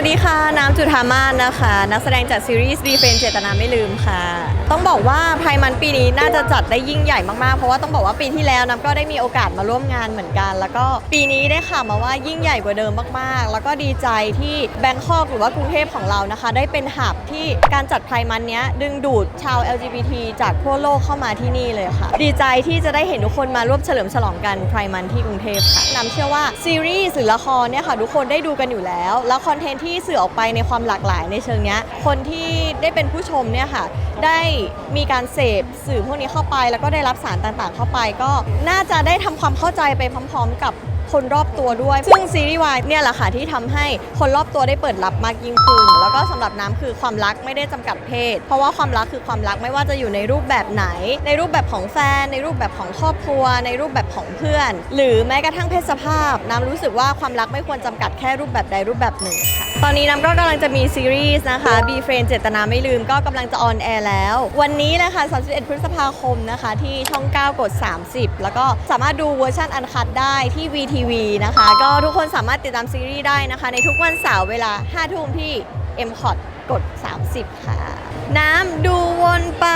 วัสดีค่ะ น้ำจุธามาศนะคะ นักแสดงจากซีรีส์รีเฟนเจตนาไม่ลืมค่ะ ต้องบอกว่าไพรมันปีนี้น่าจะจัดได้ยิ่งใหญ่มากๆ เพราะว่าต้องบอกว่าปีที่แล้วน้ำก็ได้มีโอกาสมาร่วมงานเหมือนกัน แล้วก็ปีนี้ได้ข่าวมาว่ายิ่งใหญ่กว่าเดิมมากๆ แล้วก็ดีใจที่แบงคอกหรือว่ากรุงเทพของเรานะคะ ได้เป็นหับที่การจัดไพรมันเนี้ยดึงดูดชาว LGBT จากทั่วโลกเข้ามาที่นี่เลยค่ะ ดีใจที่จะได้เห็นทุกคนมาร่วมเฉลิมฉลองกันไพรมันที่กรุงเทพค่ะน้ำเชื่อว่าซีรีส์หรือละครเนี่ยค่ะทุกคนได้ดูกันอยู่แล้วแล้วคอนเทนต์ที่ที่สื่อออกไปในความหลากหลายในเชิงเนี้ย คนที่ได้เป็นผู้ชมเนี่ยค่ะ ได้มีการเสพสื่อพวกนี้เข้าไป แล้วก็ได้รับสารต่างๆ เข้าไป ก็น่าจะได้ทำความเข้าใจไปพร้อม ๆ กับคนรอบตัวด้วย ซึ่งซีรีส์วายเนี่ยแหละค่ะที่ทำให้คนรอบตัวได้เปิดรับมากยิ่งขึ้น แล้วก็สำหรับน้ำคือความรักไม่ได้จำกัดเพศ เพราะว่าความรักคือความรักไม่ว่าจะอยู่ในรูปแบบไหน ในรูปแบบของแฟน ในรูปแบบของครอบครัว ในรูปแบบของเพื่อน หรือแม้กระทั่งเพศสภาพ น้ำรู้สึกว่าความรักไม่ควรจำกัดแค่รูปแบบใดรูปแบบหนึ่งค่ะตอนนี้น้ำก็กำลังจะมีซีรีส์นะคะ Be Friend เจตนาไม่ลืมก็กำลังจะออนแอร์แล้ว วันนี้นะคะ 31 พฤษภาคมนะคะ ที่ช่อง 9 กด 30 แล้วก็สามารถดูเวอร์ชันอันคัดได้ที่ VTV นะคะ ก็ทุกคนสามารถติดตามซีรีส์ได้นะคะ ในทุกวันเสาร์เวลา 5 ทุ่มที่ m c o t กด 30 ค่ะ น้ำดูวนไป